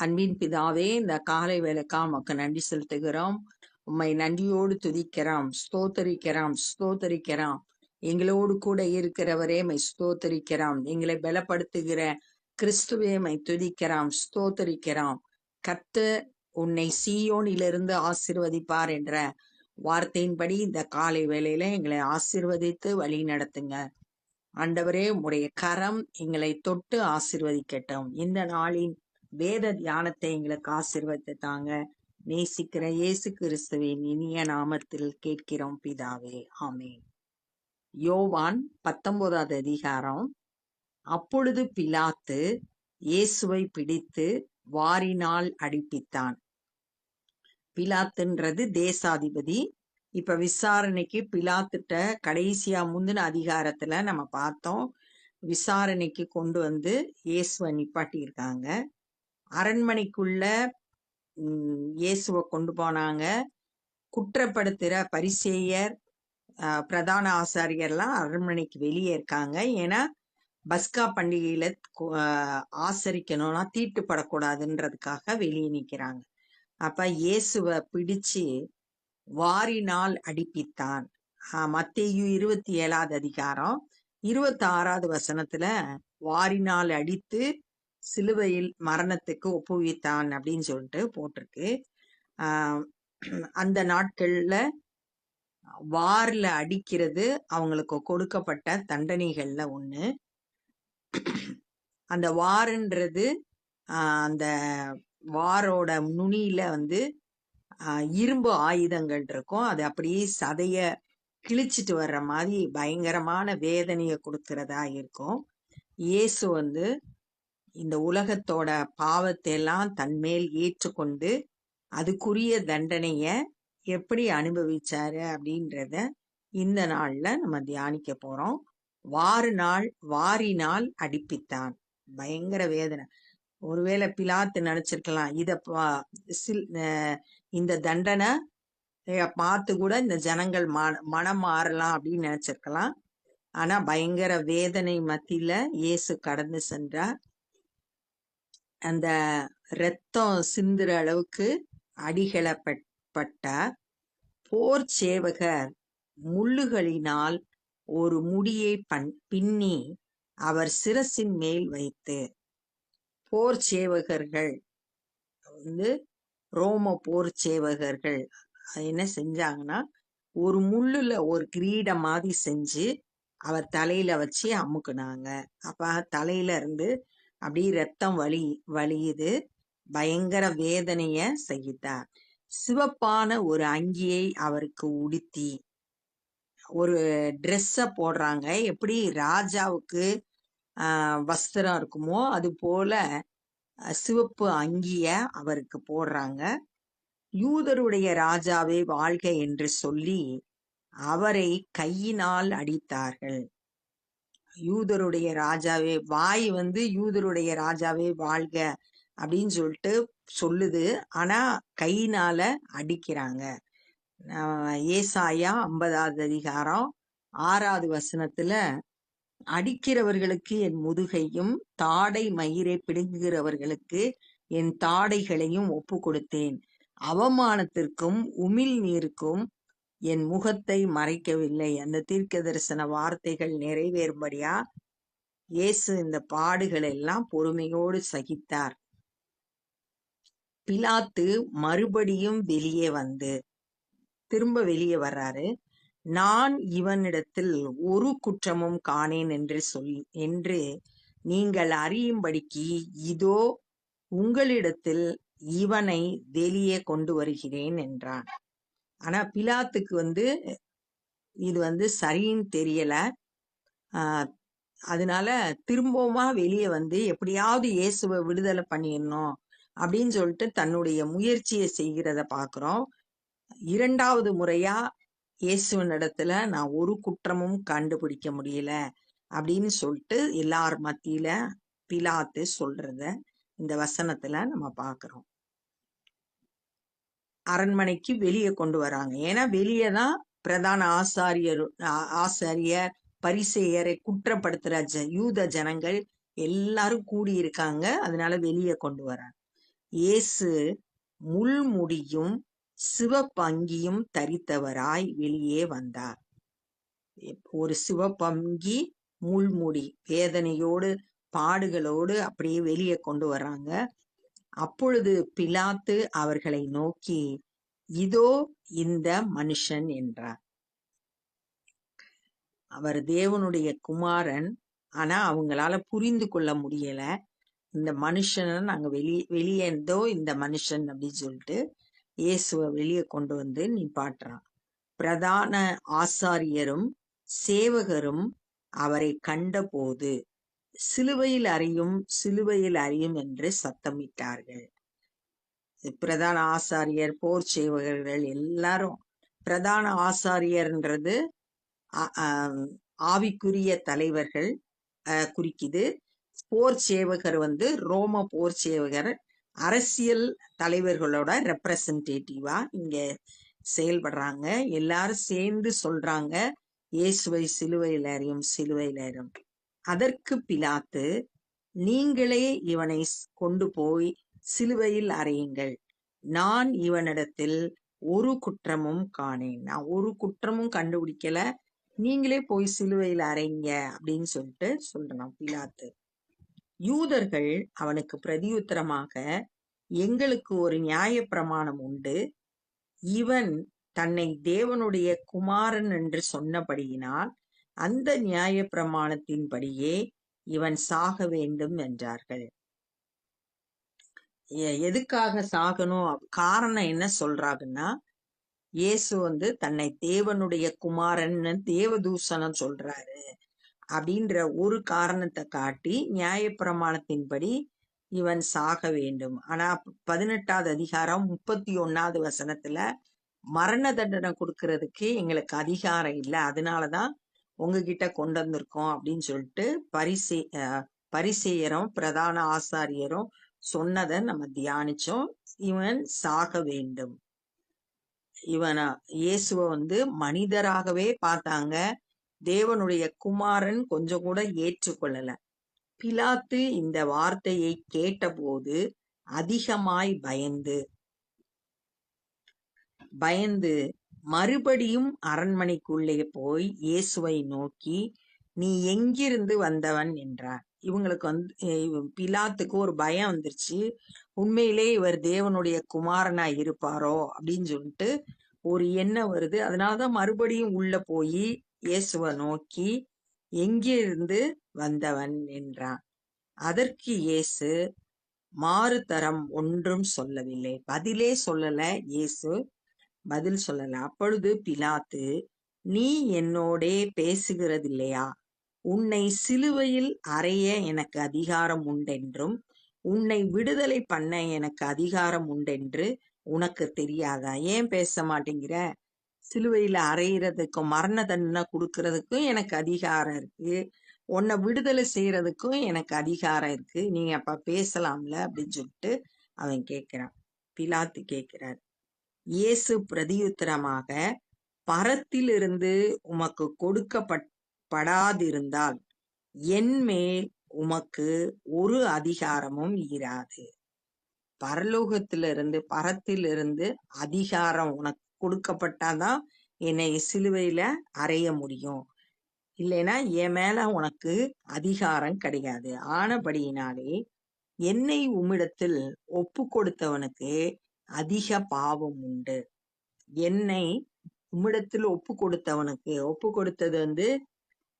அன்பின் பிதாவே இந்த காலை வேலைக்கா உமக்கு நன்றி செலுத்துகிறோம். உம்மை நன்றியோடு துதிக்கிறோம். ஸ்தோத்தரிக்கிறோம். ஸ்தோத்தரிக்கிறோம். எங்களோடு கூட இருக்கிறவரே மை ஸ்தோத்தரிக்கிறோம். எங்களை பலப்படுத்துகிற கிறிஸ்துவே மை துதிக்கிறோம். ஸ்தோத்தரிக்கிறோம். கத்து உன்னை சீயோனிலிருந்து ஆசிர்வதிப்பார் என்ற வார்த்தையின்படி இந்த காலை வேலையில எங்களை ஆசிர்வதித்து வழி நடத்துங்க. ஆண்டவரே உடைய கரம் எங்களை தொட்டு ஆசிர்வதிக்கட்டும். இந்த நாளின் வேத தியானத்தை எங்களுக்கு ஆசிர்வத்தை தாங்க. நேசிக்கிற இயேசு கிறிஸ்துவின் இனிய நாமத்தில் கேட்கிறோம் பிதாவே. ஆமென். யோவான் பத்தொன்பதாவது அதிகாரம். அப்பொழுது பிலாத்து இயேசுவை பிடித்து வாரினால் அடிப்பித்தான். பிலாத்துன்றது தேசாதிபதி. இப்ப விசாரணைக்கு பிலாத்துட்ட கடைசியா முந்தின அதிகாரத்துல நம்ம பார்த்தோம். விசாரணைக்கு கொண்டு வந்து இயேசுவை நிப்பாட்டியிருக்காங்க. அரண்மனைக்குள்ள இயேசுவை கொண்டு போனாங்க. குற்றப்படுத்துகிற பரிசேயர் பிரதான ஆசாரியர்லாம் அரண்மனைக்கு வெளியே இருக்காங்க. ஏன்னா பஸ்கா பண்டிகையில ஆசரிக்கணும்னா தீட்டுப்படக்கூடாதுன்றதுக்காக வெளியே நிற்கிறாங்க அப்ப இயேசுவை பிடிச்சு வாரினால் அடிப்பித்தான். மத்தேயு இருபத்தி ஏழாவது அதிகாரம் இருபத்தி ஆறாவது வசனத்துல வாரினால் அடித்து சிலுவையில் மரணத்துக்கு ஒப்புவித்தான் அப்படின்னு சொல்லிட்டு போட்டிருக்கு. அந்த நாட்கள்ல வார்ல அடிக்கிறது அவங்களுக்கு கொடுக்கப்பட்ட தண்டனைகள்ல ஒண்ணு. அந்த வாருன்றது அந்த வாரோட நுனியில வந்து இரும்பு ஆயுதங்கள் இருக்கும். அது அப்படியே சதைய கிழிச்சிட்டு வர்ற மாதிரி பயங்கரமான வேதனையை கொடுக்கறதா இருக்கும். இயேசு வந்து இந்த உலகத்தோட பாவத்தை எல்லாம் தன்மேல் ஏற்றுக்கொண்டு அதுக்குரிய தண்டனைய எப்படி அனுபவிச்சாரு அப்படின்றத இந்த நாள்ல நம்ம தியானிக்க போறோம். வாறு நாள் வாரினால் அடிப்பித்தான். பயங்கர வேதனை. ஒருவேளை பிலாத்து நினைச்சிருக்கலாம் இத சில் இந்த தண்டனை பார்த்து கூட இந்த ஜனங்கள் மன மனம் மாறலாம் அப்படின்னு நினைச்சிருக்கலாம். ஆனா பயங்கர வேதனை மத்தியில இயேசு கடந்து சென்றார். அந்த ரத்தம் சிந்துற அளவுக்கு அடிகளப்பட்ட போர் சேவகர் முள்ளுகளினால் ஒரு முடியை பண் பின்னி அவர் சிரசின் மேல் வைத்து போர் சேவகர்கள் வந்து ரோம போர் சேவகர்கள் என்ன செஞ்சாங்கன்னா ஒரு முள்ளுல ஒரு கிரீடம் மாதிரி செஞ்சு அவர் தலையில வச்சு அமுக்குனாங்க. அப்ப தலையில இருந்து அப்படியே ரத்தம் வலி வலியுது. பயங்கர வேதனைய சகித்தார் சிவப்பான ஒரு அங்கியை அவருக்கு உடுத்தி ஒரு ட்ரெஸ்ஸ போடுறாங்க. எப்படி ராஜாவுக்கு வஸ்திரம் இருக்குமோ அது போல சிவப்பு அங்கிய அவருக்கு போடுறாங்க. யூதருடைய ராஜாவே வாழ்க என்று சொல்லி அவரை கையினால் அடித்தார்கள். யூதருடைய ராஜாவே வாய் வந்து யூதருடைய ராஜாவே வாழ்க அப்படின்னு சொல்லிட்டு சொல்லுது. ஆனா கையினால அடிக்கிறாங்க. ஏசாயா ஐம்பதாவது அதிகாரம் ஆறாவது வசனத்துல அடிக்கிறவர்களுக்கு என் முதுகையும் தாடை மயிரை பிடுங்குகிறவர்களுக்கு என் தாடைகளையும் ஒப்பு கொடுத்தேன் அவமானத்திற்கும் உமிழ் நீருக்கும் என் முகத்தை மறைக்கவில்லை. அந்த தீர்க்க தரிசன வார்த்தைகள் நிறைவேறும்படியா இயேசு இந்த பாடுகள் எல்லாம் பொறுமையோடு சகித்தார். பிலாத்து மறுபடியும் வெளியே வந்து திரும்ப வெளியே வர்றாரு. நான் இவனிடத்தில் ஒரு குற்றமும் காணேன் என்று சொல் என்று நீங்கள் அறியும்படிக்கு இதோ உங்களிடத்தில் இவனை வெளியே கொண்டு வருகிறேன் என்றான். ஆனா பிலாத்துக்கு வந்து இது வந்து சரின்னு தெரியல. அதனால திரும்பவுமா வெளியே வந்து எப்படியாவது இயேசுவை விடுதலை பண்ணிடணும் அப்படின்னு சொல்லிட்டு தன்னுடைய முயற்சியை செய்கிறத பார்க்குறோம். இரண்டாவது முறையா இயேசுவின் இடத்துல நான் ஒரு குற்றமும் கண்டுபிடிக்க முடியல அப்படின்னு சொல்லிட்டு எல்லார் மத்தியில பிலாத்து சொல்றத இந்த வசனத்துல நம்ம பார்க்குறோம். அரண்மனைக்கு வெளியே கொண்டு வராங்க. ஏன்னா வெளியே தான் பிரதான ஆசாரியர் ஆசாரியர் பரிசேயரை குற்றப்படுத்துற ஜ யூத ஜனங்கள் எல்லாரும் கூடி இருக்காங்க அதனால வெளியே கொண்டு வராங்க. இயேசு முள்முடியும் சிவப்பங்கியும் தரித்தவராய் வெளியே வந்தார். ஒரு சிவப்பங்கி முள்முடி வேதனையோடு பாடுகளோடு அப்படியே வெளியே கொண்டு வர்றாங்க. அப்பொழுது பிலாத்து அவர்களை நோக்கி இதோ இந்த மனுஷன் என்றார். அவர் தேவனுடைய குமாரன். ஆனா அவங்களால புரிந்து கொள்ள முடியல. இந்த மனுஷனை நாங்க வெளியே வெளியே இருந்தோ இந்த மனுஷன் அப்படின்னு சொல்லிட்டு இயேசுவை வெளியே கொண்டு வந்து நிப்பாட்டுறான். பிரதான ஆசாரியரும் சேவகரும் அவரை கண்டபோது சிலுவையில் அறியும் சிலுவையில் அறியும் என்று சத்தமிட்டார்கள். பிரதான ஆசாரியர் போர் சேவகர்கள் எல்லாரும் பிரதான ஆசாரியர்ன்றது ஆவிக்குரிய தலைவர்கள் குறிக்குது. போர் சேவகர் வந்து ரோம போர் சேவகர் அரசியல் தலைவர்களோட ரெப்ரசன்டேட்டிவா இங்க செயல்படுறாங்க. எல்லாரும் சேர்ந்து சொல்றாங்க இயேசுவை சிலுவையில் அறியும் சிலுவையில் அறியும். அதற்கு பிலாத்து நீங்களே இவனை கொண்டு போய் சிலுவையில் அறையுங்கள். நான் இவனிடத்தில் ஒரு குற்றமும் காணேன். நான் ஒரு குற்றமும் கண்டுபிடிக்கல. நீங்களே போய் சிலுவையில் அறைங்க. அப்படின்னு சொல்லிட்டு சொல்றான் பிலாத்து. யூதர்கள் அவனுக்கு பிரதியுத்தரமாக எங்களுக்கு ஒரு நியாய பிரமாணம் உண்டு. இவன் தன்னை தேவனுடைய குமாரன் என்று சொன்னபடியினால் அந்த நியாய பிரமாணத்தின்படியே இவன் சாக வேண்டும் என்றார்கள். எதுக்காக சாகணும்? காரணம் என்ன சொல்றாங்கன்னா இயேசு வந்து தன்னை தேவனுடைய குமாரன்னு தேவதூசனம் சொல்றாரு. அப்படின்ற ஒரு காரணத்தை காட்டி நியாயப்பிரமாணத்தின்படி இவன் சாக வேண்டும். ஆனா பதினெட்டாவது அதிகாரம் முப்பத்தி ஒன்னாவது வசனத்துல மரண தண்டனை கொடுக்கறதுக்கு எங்களுக்கு அதிகாரம் இல்லை. அதனாலதான் உங்ககிட்ட கொண்டு வந்திருக்கோம் அப்படின்னு சொல்லிட்டு பரிசே பரிசெயரும் பிரதான ஆசாரியரும் சொன்னதை நம்ம தியானிச்சோம். இவன் சாக வேண்டும். இவனா இயேசுவ வந்து மனிதராகவே பார்த்தாங்க. தேவனுடைய குமாரன் கொஞ்சம் கூட ஏற்றுக்கொள்ளல. பிலாத்து இந்த வார்த்தையை கேட்டபோது அதிகமாய் பயந்து பயந்து மறுபடியும் அரண்மனைக்குள்ளே போய் இயேசுவை நோக்கி நீ எங்கிருந்து வந்தவன்? என்றார். இவங்களுக்கு வந்து பிலாத்துக்கு ஒரு பயம் வந்துருச்சு. உண்மையிலே இவர் தேவனுடைய குமாரனா இருப்பாரோ? அப்படின்னு சொல்லிட்டு ஒரு எண்ணம் வருது. அதனாலதான் மறுபடியும் உள்ள போய் இயேசுவை நோக்கி எங்கிருந்து வந்தவன்? என்றான் அதற்கு இயேசு மாறுதரம் ஒன்றும் சொல்லவில்லை. பதிலே சொல்லல இயேசு. பதில் சொல்லல அப்பொழுது பிலாத்து நீ என்னோடே பேசுகிறதில்லையா? உன்னை சிலுவையில் அறைய எனக்கு அதிகாரம் உண்டென்றும் உன்னை விடுதலை பண்ண எனக்கு அதிகாரம் உண்டென்று உனக்கு தெரியாதா? ஏன் பேச மாட்டேங்கிற? சிலுவையில அறையிறதுக்கும் மரண தண்டனை கொடுக்கறதுக்கும் எனக்கு அதிகாரம் இருக்கு. உன்னை விடுதலை செய்யறதுக்கும் எனக்கு அதிகாரம் இருக்கு. நீங்க அப்ப பேசலாம்ல? அப்படின்னு சொல்லிட்டு அவன் கேட்கிறான். பிலாத்து கேட்கிறார். இயேசு பிரதியுத்தரமாக பரத்திலிருந்து உமக்கு கொடுக்கப்படாதிருந்தால் என் மேல் உமக்கு ஒரு அதிகாரமும் இராது. பரலோகத்திலிருந்து பரத்திலிருந்து அதிகாரம் உனக்கு கொடுக்கப்பட்டாதான் என்னை சிலுவையில அறைய முடியும். இல்லைன்னா என் மேல உனக்கு அதிகாரம் கிடையாது. ஆனபடியினாலே என்னை உம்மிடத்தில் ஒப்பு கொடுத்தவனுக்கு அதிக பாவம் உண்டு. என்னை உம்மிடத்தில் ஒப்பு கொடுத்தவனுக்கு ஒப்பு கொடுத்தது வந்து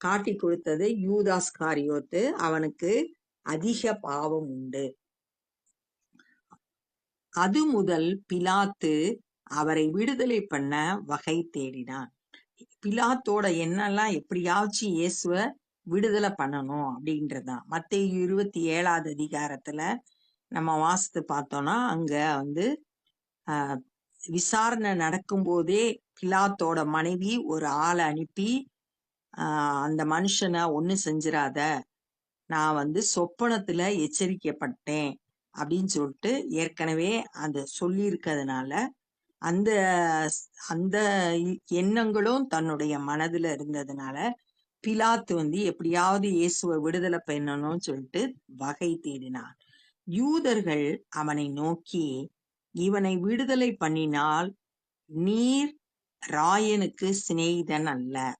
காட்டி கொடுத்தது யூதாஸ் காரியோத்து அவனுக்கு அதிக பாவம் உண்டு. அது முதல் பிலாத்து அவரை விடுதலை பண்ண வகை தேடினான். பிலாத்தோட என்னெல்லாம் எப்படியாச்சும் இயேசுவ விடுதலை பண்ணணும் அப்படின்றதான் மத்திய இருபத்தி ஏழாவது அதிகாரத்துல நம்ம வாசித்து பார்த்தோம்னா அங்க வந்து விசாரணை நடக்கும்போதே பிலாத்தோட மனைவி ஒரு ஆளை அனுப்பி அந்த மனுஷனை ஒண்ணு செஞ்சிடாத நான் வந்து சொப்பனத்துல எச்சரிக்கப்பட்டேன். அப்படின்னு சொல்லிட்டு ஏற்கனவே அந்த சொல்லியிருக்கிறதுனால அந்த அந்த எண்ணங்களும் தன்னுடைய மனதுல இருந்ததுனால பிலாத்து வந்து எப்படியாவது இயேசுவை விடுதலை பண்ணணும்னு சொல்லிட்டு வகை தேடினான். யூதர்கள் அவனை நோக்கி இவனை விடுதலை பண்ணினால் நீர் ராயனுக்கு சிநேகிதன் அல்ல.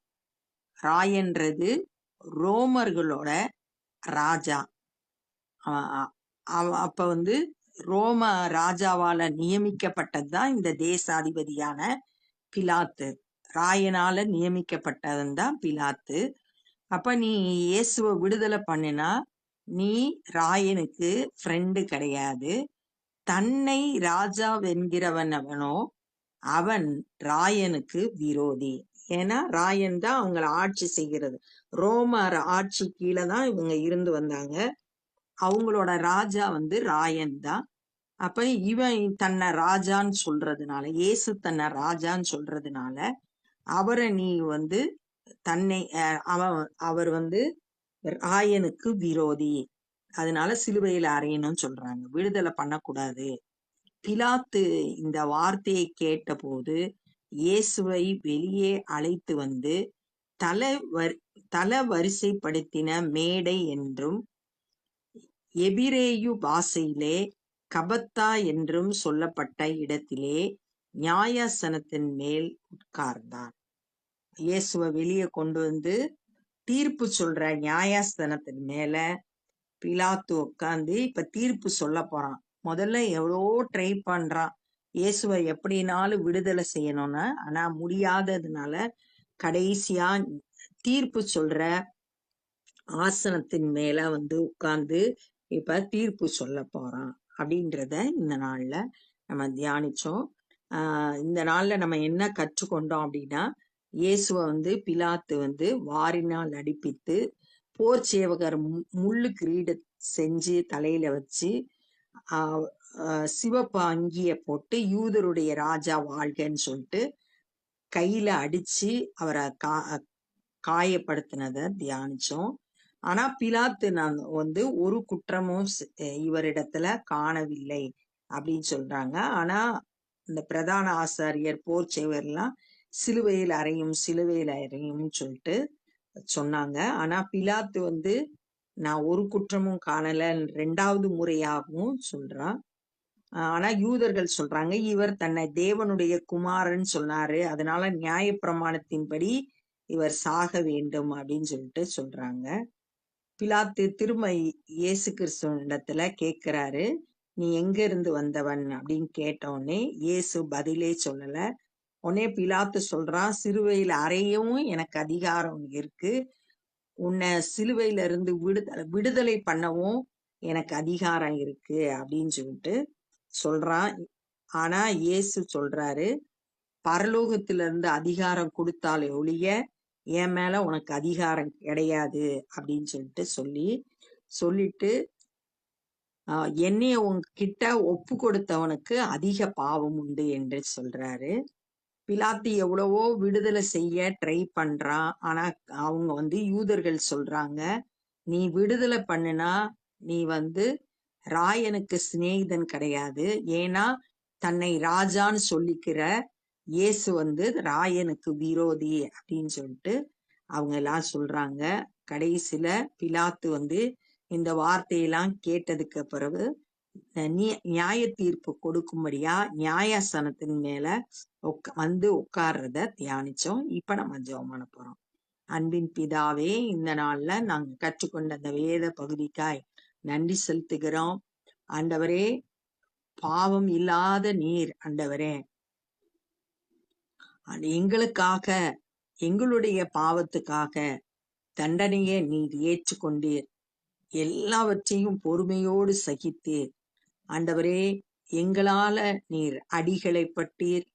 ராயன்றது ரோமர்களோட ராஜா. அவ- அப்ப வந்து ரோம ராஜாவால நியமிக்கப்பட்டதுதான் இந்த தேசாதிபதியான பிலாத்து. ராயனால நியமிக்கப்பட்டவன் தான் பிலாத்து. அப்ப நீ இயேசுவை விடுதலை பண்ணினா நீ ராயனுக்கு ஃப்ரெண்டு கிடையாது. தன்னை ராஜா வென்கிறவன் அவனோ அவன் ராயனுக்கு விரோதி. ஏன்னா ராயன் தான் அவங்கள ஆட்சி செய்கிறது. ரோமர் ஆட்சி கீழே தான் இவங்க இருந்து வந்தாங்க. அவங்களோட ராஜா வந்து ராயன் தான். அப்ப இவன் தன்னை ராஜான்னு சொல்றதுனால இயேசு தன்னை ராஜான்னு சொல்றதுனால அவரை நீ வந்து தன்னை அவன் அவர் வந்து ராயனுக்கு விரோதி. அதனால சிலுவையில அறையணும்னு சொல்றாங்க. விடுதலை பண்ணக்கூடாது. பிலாத்து இந்த வார்த்தையை கேட்டபோது இயேசுவை வெளியே அழைத்து வந்து தலை வர் தல வரிசைப்படுத்தின மேடை என்றும் எபிரேயு பாஷையிலே கபத்தா என்றும் சொல்லப்பட்ட இடத்திலே நியாயாசனத்தின் மேல் உட்கார்ந்தான். இயேசுவை வெளியே கொண்டு வந்து தீர்ப்பு சொல்ற நியாயாசனத்தின் மேல பிலாத்து உட்காந்து இப்ப தீர்ப்பு சொல்ல போறான். முதல்ல எவ்வளோ ட்ரை பண்றான். இயேசுவை எப்படினாலும் விடுதலை செய்யணும்னு. ஆனா முடியாததுனால கடைசியா தீர்ப்பு சொல்ற ஆசனத்தின் மேல வந்து உட்கார்ந்து இப்ப தீர்ப்பு சொல்ல போறான். அப்படின்றத இந்த நாள்ல நம்ம தியானிச்சோம். ஆஹ் இந்த நாள்ல நம்ம என்ன கற்றுக்கொண்டோம் அப்படின்னா இயேசுவை வந்து பிலாத்து வந்து வாரினால் அடிப்பித்து போர் சேவகர் மு- முள்ளு கிரீட செஞ்சு தலையில வச்சு சிவப்பு அங்கிய போட்டு யூதருடைய ராஜா வாழ்கன்னு சொல்லிட்டு கையில அடிச்சு அவரை கா காயப்படுத்தினதை தியானிச்சோம். ஆனா பிலாத்து நான் வந்து ஒரு குற்றமும் இவரிடத்துல காணவில்லை அப்படின்னு சொல்றாங்க. ஆனா இந்த பிரதான ஆசாரியர் போர் செய்வர்லாம் சிலுவையில் அறையும் சிலுவையில் அறையும் சொல்லிட்டு சொன்னாங்க. ஆனா பிலாத்து வந்து நான் ஒரு குற்றமும் காணல ரெண்டாவது முறையாகவும் சொல்றான். ஆனா யூதர்கள் சொல்றாங்க இவர் தன்னை தேவனுடைய குமாரன் சொன்னாரு. அதனால நியாய பிரமாணத்தின்படி இவர் சாக வேண்டும் அப்படின்னு சொல்லிட்டு சொல்றாங்க. பிலாத்து திரும்ப இயேசு கிறிஸ்துவனிடத்துல கேக்குறாரு நீ எங்க இருந்து வந்தவன்? அப்படின்னு கேட்ட உடனே இயேசு பதிலே சொல்லல. உடனே பிலாத்து சொல்றான் சிலுவையில் அறையவும் எனக்கு அதிகாரம் இருக்கு. உன்னை சிலுவையில இருந்து விடுதலை விடுதலை பண்ணவும் எனக்கு அதிகாரம் இருக்கு அப்படின்னு சொல்லிட்டு சொல்றான் ஆனா இயேசு சொல்றாரு பரலோகத்துல இருந்து அதிகாரம் கொடுத்தாலே ஒழிய என் மேல உனக்கு அதிகாரம் கிடையாது அப்படின்னு சொல்லிட்டு சொல்லி சொல்லிட்டு என்னைய உங்ககிட்ட ஒப்பு கொடுத்தவனுக்கு அதிக பாவம் உண்டு என்று சொல்றாரு. பிலாத்து எவ்வளவோ விடுதலை செய்ய ட்ரை பண்றான் ஆனா அவங்க வந்து யூதர்கள் சொல்றாங்க நீ விடுதலை பண்ணுனா நீ வந்து ராயனுக்கு சிநேகிதன் கிடையாது. ஏன்னா தன்னை ராஜான்னு சொல்லிக்கிற இயேசு வந்து ராயனுக்கு விரோதி அப்படின்னு சொல்லிட்டு அவங்க எல்லாம் சொல்றாங்க. கடைசியில பிலாத்து வந்து இந்த வார்த்தையெல்லாம் கேட்டதுக்கு பிறகு நியாய தீர்ப்பு கொடுக்கும்படியா நியாயாசனத்தின் மேல வந்து உட்கார்றத தியானிச்சோம். இப்ப நம்ம ஜெபம் பண்ண போறோம். அன்பின் பிதாவே இந்த நாள்ல நாங்க கற்றுக்கொண்ட அந்த வேத பகுதிக்காய் நன்றி செலுத்துகிறோம். ஆண்டவரே பாவம் இல்லாத நீர் ஆண்டவரே. எங்களுக்காக எங்களுடைய பாவத்துக்காக தண்டனையை நீர் ஏற்றுக்கொண்டீர். எல்லாவற்றையும் பொறுமையோடு சகித்தீர். ஆண்டவரே எங்களால நீர் அடிகளை பட்டீர்.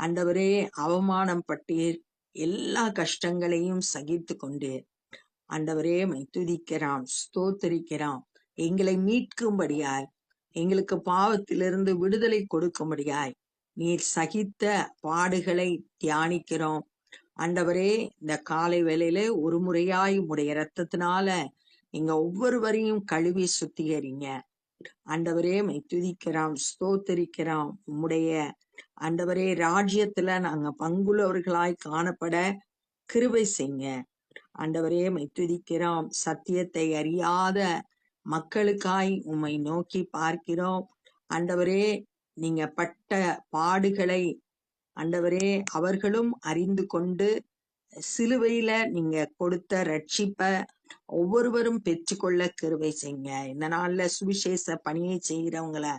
ஆண்டவரே அவமானம் பட்டீர். எல்லா கஷ்டங்களையும் சகித்து கொண்டீர். ஆண்டவரே மை துதிக்கிறோம் எங்களை மீட்கும்படியாய் எங்களுக்கு பாவத்திலிருந்து விடுதலை கொடுக்கும்படியாய் நீர் சகித்த பாடுகளை தியானிக்கிறோம். ஆண்டவரே இந்த காலை வேளையிலே ஒரு முறையாய் உடைய இரத்தத்தினால நீங்க ஒவ்வொருவரையும் கழுவி சுத்திகரிங்க. ஆண்டவரே மை துதிக்கிறோம் ஸ்தோத்தரிக்கிறோம். உம்முடைய ஆண்டவரே ராஜ்யத்துல நாங்க பங்குள்ளவர்களாய் காணப்பட கிருபை செய்ங்க ஆண்டவரே மை துதிக்கிறோம் சத்தியத்தை அறியாத மக்களுக்காய் உம்மை நோக்கி பார்க்கிறோம். ஆண்டவரே நீங்க பட்ட பாடுகளை ஆண்டவரே அவர்களும் அறிந்து கொண்டு சிலுவையில நீங்க கொடுத்த ரட்சிப்ப ஒவ்வொருவரும் பெற்றுக்கொள்ள கிருவை செய்யுங்க. இந்த நாள்ல சுவிசேஷ பணியை செய்கிறவங்கள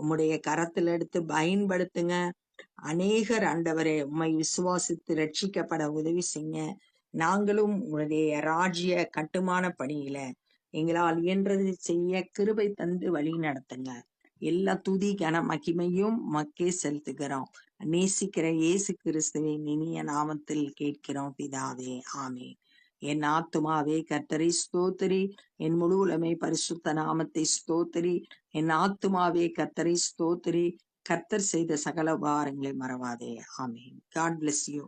உம்முடைய கரத்துல எடுத்து பயன்படுத்துங்க. அநேகர் ஆண்டவரே உம்மை விசுவாசித்து ரட்சிக்கப்பட உதவி செய்யுங்க. நாங்களும் உங்களுடைய ராஜ்ய கட்டுமான பணியில எங்களால் இயன்றது செய்ய கிருபை தந்து வழி நடத்துங்க. எல்லா துதி கன மகிமையும் மக்கே செலுத்துகிறோம். நேசிக்கிற இயேசு கிறிஸ்துவின் இனிய நாமத்தில் கேட்கிறோம் பிதாவே. ஆமே என் ஆத்துமாவே கர்த்தரை ஸ்தோத்திரி. என் முழு உலமை பரிசுத்த நாமத்தை ஸ்தோத்திரி. என் ஆத்துமாவே கர்த்தரை ஸ்தோத்திரி. கர்த்தர் செய்த சகல உபகாரங்களை மறவாதே. ஆமே காட் பிளஸ் யூ.